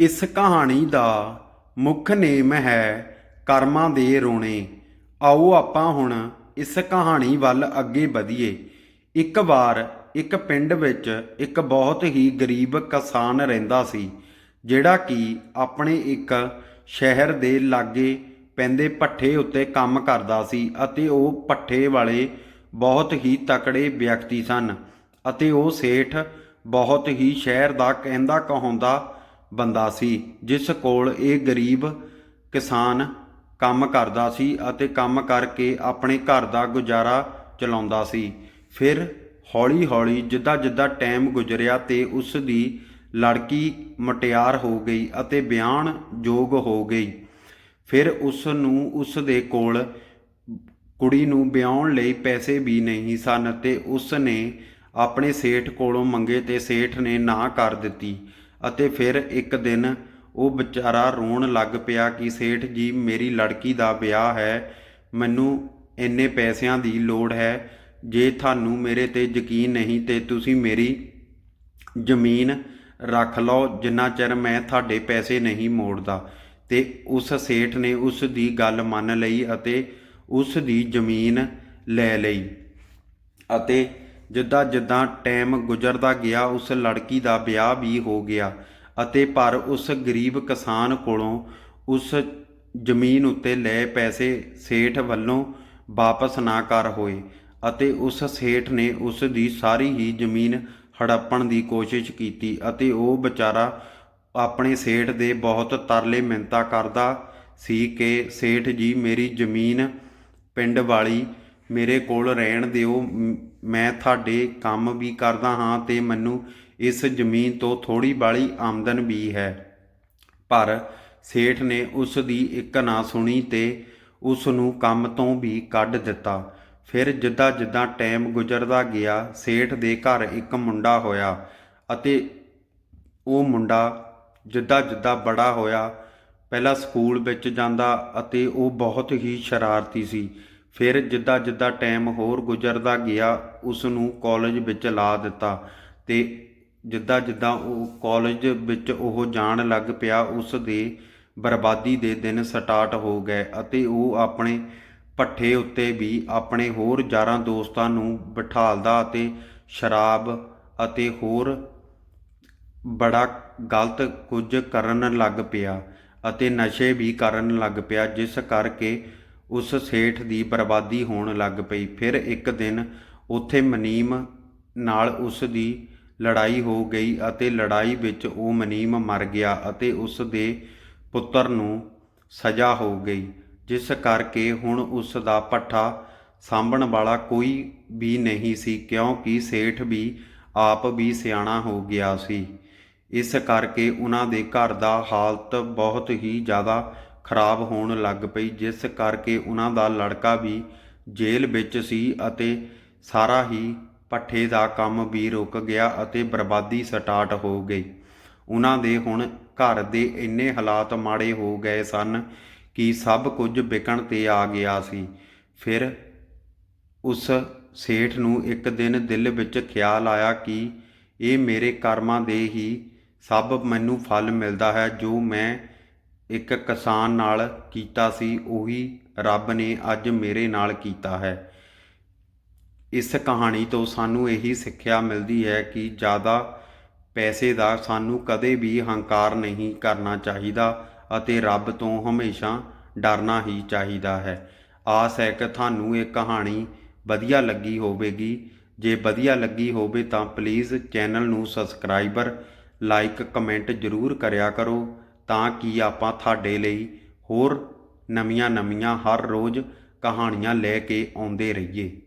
ਇਸ ਕਹਾਣੀ ਦਾ ਮੁੱਖ ਨੇਮ ਹੈ ਕਰਮਾਂ ਦੇ ਰੋਣੇ। ਆਓ ਆਪਾਂ ਹੁਣ ਇਸ ਕਹਾਣੀ ਵੱਲ ਅੱਗੇ ਵਧੀਏ। ਇੱਕ ਵਾਰ ਇੱਕ ਪਿੰਡ ਵਿੱਚ ਇੱਕ ਬਹੁਤ ਹੀ ਗਰੀਬ ਕਿਸਾਨ ਰਹਿੰਦਾ ਸੀ, ਜਿਹੜਾ ਕਿ ਆਪਣੇ ਇੱਕ ਸ਼ਹਿਰ ਦੇ ਲਾਗੇ ਪੈਂਦੇ ਪੱਠੇ ਉੱਤੇ ਕੰਮ ਕਰਦਾ ਸੀ ਅਤੇ ਉਹ ਪੱਠੇ ਵਾਲੇ ਬਹੁਤ ਹੀ ਤਕੜੇ ਵਿਅਕਤੀ ਸਨ ਅਤੇ ਉਹ ਸੇਠ ਬਹੁਤ ਹੀ ਸ਼ਹਿਰ ਦਾ ਕਹਿੰਦਾ ਕਹਾਉਂਦਾ ਬੰਦਾ ਸੀ, ਜਿਸ ਕੋਲ ਇਹ ਗਰੀਬ ਕਿਸਾਨ ਕੰਮ ਕਰਦਾ ਸੀ ਅਤੇ ਕੰਮ ਕਰਕੇ ਆਪਣੇ ਘਰ ਦਾ ਗੁਜ਼ਾਰਾ ਚਲਾਉਂਦਾ ਸੀ। ਫਿਰ ਹੌਲੀ-ਹੌਲੀ ਜਿੱਦਾਂ-ਜਿੱਦਾਂ ਟਾਈਮ ਗੁਜ਼ਰਿਆ ਤੇ ਉਸ ਦੀ ਲੜਕੀ ਮਟਿਆਰ ਹੋ ਗਈ ਅਤੇ ਵਿਆਹਣ ਯੋਗ ਹੋ ਗਈ। ਫਿਰ ਉਸ ਨੂੰ ਉਸ ਦੇ ਕੋਲ ਕੁੜੀ ਨੂੰ ਵਿਆਹਣ ਲਈ ਪੈਸੇ ਵੀ ਨਹੀਂ ਸਨ ਤੇ ਉਸ ਨੇ ਆਪਣੇ ਸੇਠ ਕੋਲੋਂ ਮੰਗੇ ਤੇ ਸੇਠ ਨੇ ਨਾ ਕਰ ਦਿੱਤੀ। ਅਤੇ ਫਿਰ ਇੱਕ ਦਿਨ ਉਹ ਵਿਚਾਰਾ ਰੋਣ ਲੱਗ ਪਿਆ ਕਿ ਸੇਠ ਜੀ, ਮੇਰੀ ਲੜਕੀ ਦਾ ਵਿਆਹ ਹੈ, ਮੈਨੂੰ ਇੰਨੇ ਪੈਸਿਆਂ ਦੀ ਲੋੜ ਹੈ, ਜੇ ਤੁਹਾਨੂੰ ਮੇਰੇ ਤੇ ਯਕੀਨ ਨਹੀਂ ਤੇ ਤੁਸੀਂ ਮੇਰੀ ਜ਼ਮੀਨ ਰੱਖ ਲਓ, ਜਿੰਨਾ ਚਿਰ ਮੈਂ ਤੁਹਾਡੇ ਪੈਸੇ ਨਹੀਂ ਮੋੜਦਾ। ਤੇ ਉਸ ਸੇਠ ਨੇ ਉਸ ਦੀ ਗੱਲ ਮੰਨ ਲਈ ਅਤੇ ਉਸ ਦੀ ਜ਼ਮੀਨ ਲੈ ਲਈ ਅਤੇ ਜਿੱਦਾਂ ਜਿੱਦਾਂ ਟਾਈਮ ਗੁਜ਼ਰਦਾ ਗਿਆ, ਉਸ ਲੜਕੀ ਦਾ ਵਿਆਹ ਵੀ ਹੋ ਗਿਆ ਅਤੇ ਪਰ ਉਸ ਗਰੀਬ ਕਿਸਾਨ ਕੋਲੋਂ ਉਸ ਜ਼ਮੀਨ ਉੱਤੇ ਲਏ ਪੈਸੇ ਸੇਠ ਵੱਲੋਂ ਵਾਪਸ ਨਾ ਕਰ ਹੋਏ ਅਤੇ ਉਸ ਸੇਠ ਨੇ ਉਸ ਦੀ ਸਾਰੀ ਹੀ ਜ਼ਮੀਨ ਹੜੱਪਣ ਦੀ ਕੋਸ਼ਿਸ਼ ਕੀਤੀ ਅਤੇ ਉਹ ਵਿਚਾਰਾ ਆਪਣੇ ਸੇਠ ਦੇ ਬਹੁਤ ਤਰਲੇ ਮਿੰਤਾ ਕਰਦਾ ਸੀ ਕਿ ਸੇਠ ਜੀ, ਮੇਰੀ ਜ਼ਮੀਨ ਪਿੰਡ ਵਾਲੀ ਮੇਰੇ ਕੋਲ ਰਹਿਣ ਦਿਓ। ਮੈਂ ਤੁਹਾਡੇ ਕੰਮ ਵੀ ਕਰਦਾ ਹਾਂ ਤੇ ਮੈਨੂੰ ਇਸ ਜ਼ਮੀਨ ਤੋਂ ਥੋੜੀ ਬਾਲੀ ਆਮਦਨ ਵੀ ਹੈ। ਪਰ ਸੇਠ ਨੇ ਉਸ ਦੀ ਇੱਕ ਨਾ ਸੁਣੀ ਤੇ ਉਸ ਨੂੰ ਕੰਮ ਤੋਂ ਵੀ ਕੱਢ ਦਿੱਤਾ। ਫਿਰ ਜਿੱਦਾਂ ਜਿੱਦਾਂ ਟਾਈਮ ਗੁਜ਼ਰਦਾ ਗਿਆ, ਸੇਠ ਦੇ ਘਰ ਇੱਕ ਮੁੰਡਾ ਹੋਇਆ ਅਤੇ ਉਹ ਮੁੰਡਾ ਜਿੱਦਾਂ ਜਿੱਦਾਂ ਬੜਾ ਹੋਇਆ, ਪਹਿਲਾਂ ਸਕੂਲ ਵਿੱਚ ਜਾਂਦਾ ਅਤੇ ਉਹ ਬਹੁਤ ਹੀ ਸ਼ਰਾਰਤੀ ਸੀ। ਫਿਰ ਜਿੱਦਾਂ ਜਿੱਦਾਂ ਟਾਈਮ ਹੋਰ ਗੁਜ਼ਰਦਾ ਗਿਆ ਉਸ ਨੂੰ ਕਾਲਜ ਵਿੱਚ ਲਾ ਦਿੱਤਾ ਤੇ ਜਿੱਦਾਂ ਜਿੱਦਾਂ ਉਹ ਕਾਲਜ ਵਿੱਚ ਉਹ ਜਾਣ ਲੱਗ ਪਿਆ, ਉਸ ਦੇ ਬਰਬਾਦੀ ਦੇ ਦਿਨ ਸਟਾਰਟ ਹੋ ਗਏ ਅਤੇ ਉਹ ਆਪਣੇ ਪੱਠੇ ਉੱਤੇ ਵੀ ਆਪਣੇ ਹੋਰ ਯਾਰਾਂ ਦੋਸਤਾਂ ਨੂੰ ਬਿਠਾਲਦਾ ਅਤੇ ਸ਼ਰਾਬ ਅਤੇ ਹੋਰ ਬੜਾ ਗਲਤ ਕੁਝ ਕਰਨ ਲੱਗ ਪਿਆ ਅਤੇ ਨਸ਼ੇ ਵੀ ਕਰਨ ਲੱਗ ਪਿਆ, ਜਿਸ ਕਰਕੇ ਉਸ ਸੇਠ ਦੀ ਬਰਬਾਦੀ ਹੋਣ ਲੱਗ ਪਈ। ਫਿਰ ਇੱਕ ਦਿਨ ਉੱਥੇ ਮਨੀਮ ਨਾਲ ਉਸ ਦੀ ਲੜਾਈ ਹੋ ਗਈ ਅਤੇ ਲੜਾਈ ਵਿੱਚ ਉਹ ਮਨੀਮ ਮਰ ਗਿਆ ਅਤੇ ਉਸ ਦੇ ਪੁੱਤਰ ਨੂੰ ਸਜ਼ਾ ਹੋ ਗਈ, ਜਿਸ ਕਰਕੇ ਹੁਣ ਉਸ ਦਾ ਪੱਠਾ ਸਾਂਭਣ ਵਾਲਾ ਕੋਈ ਵੀ ਨਹੀਂ ਸੀ, ਕਿਉਂਕਿ ਸੇਠ ਵੀ ਆਪ ਵੀ ਸਿਆਣਾ ਹੋ ਗਿਆ ਸੀ। ਇਸ ਕਰਕੇ ਉਹਨਾਂ ਦੇ ਘਰ ਦਾ ਹਾਲਤ ਬਹੁਤ ਹੀ ਜ਼ਿਆਦਾ ਖਰਾਬ ਹੋਣ ਲੱਗ ਪਈ, ਜਿਸ ਕਰਕੇ ਉਹਨਾਂ ਦਾ ਲੜਕਾ ਵੀ ਜੇਲ੍ਹ ਵਿੱਚ ਸੀ ਅਤੇ ਸਾਰਾ ਹੀ ਪੱਠੇ ਦਾ ਕੰਮ ਵੀ ਰੁਕ ਗਿਆ ਅਤੇ ਬਰਬਾਦੀ ਸਟਾਰਟ ਹੋ ਗਈ। ਉਹਨਾਂ ਦੇ ਹੁਣ ਘਰ ਦੇ ਇੰਨੇ ਹਾਲਾਤ ਮਾੜੇ ਹੋ ਗਏ ਸਨ ਕਿ ਸਭ ਕੁਝ ਵਿਕਣ ਤੇ ਆ ਗਿਆ ਸੀ। ਫਿਰ ਉਸ ਸੇਠ ਨੂੰ ਇੱਕ ਦਿਨ ਦਿਲ ਵਿੱਚ ਖਿਆਲ ਆਇਆ ਕਿ ਇਹ ਮੇਰੇ ਕਰਮਾਂ ਦੇ ਹੀ ਸਭ ਮੈਨੂੰ ਫਲ ਮਿਲਦਾ ਹੈ, ਜੋ ਮੈਂ ਇੱਕ ਕਿਸਾਨ ਨਾਲ ਕੀਤਾ ਸੀ, ਉਹੀ ਰੱਬ ਨੇ ਅੱਜ ਮੇਰੇ ਨਾਲ ਕੀਤਾ ਹੈ। ਇਸ ਕਹਾਣੀ ਤੋਂ ਸਾਨੂੰ ਇਹੀ ਸਿੱਖਿਆ ਮਿਲਦੀ ਹੈ ਕਿ ਜ਼ਿਆਦਾ ਪੈਸੇ ਦਾ ਸਾਨੂੰ ਕਦੇ ਵੀ ਹੰਕਾਰ ਨਹੀਂ ਕਰਨਾ ਚਾਹੀਦਾ ਅਤੇ ਰੱਬ ਤੋਂ ਹਮੇਸ਼ਾ ਡਰਨਾ ਹੀ ਚਾਹੀਦਾ ਹੈ। ਆਸ ਹੈ ਕਿ ਤੁਹਾਨੂੰ ਇਹ ਕਹਾਣੀ ਵਧੀਆ ਲੱਗੀ ਹੋਵੇਗੀ। ਜੇ ਵਧੀਆ ਲੱਗੀ ਹੋਵੇ ਤਾਂ ਪਲੀਜ਼ ਚੈਨਲ ਨੂੰ ਸਬਸਕ੍ਰਾਈਬਰ ਲਾਈਕ ਕਮੈਂਟ ਜ਼ਰੂਰ ਕਰਿਆ ਕਰੋ ਤਾਂ ਕਿ ਆਪਾਂ ਤੁਹਾਡੇ ਲਈ ਹੋਰ ਨਵੀਆਂ-ਨਵੀਆਂ ਹਰ ਰੋਜ਼ ਕਹਾਣੀਆਂ ਲੈ ਕੇ ਆਉਂਦੇ ਰਹੀਏ?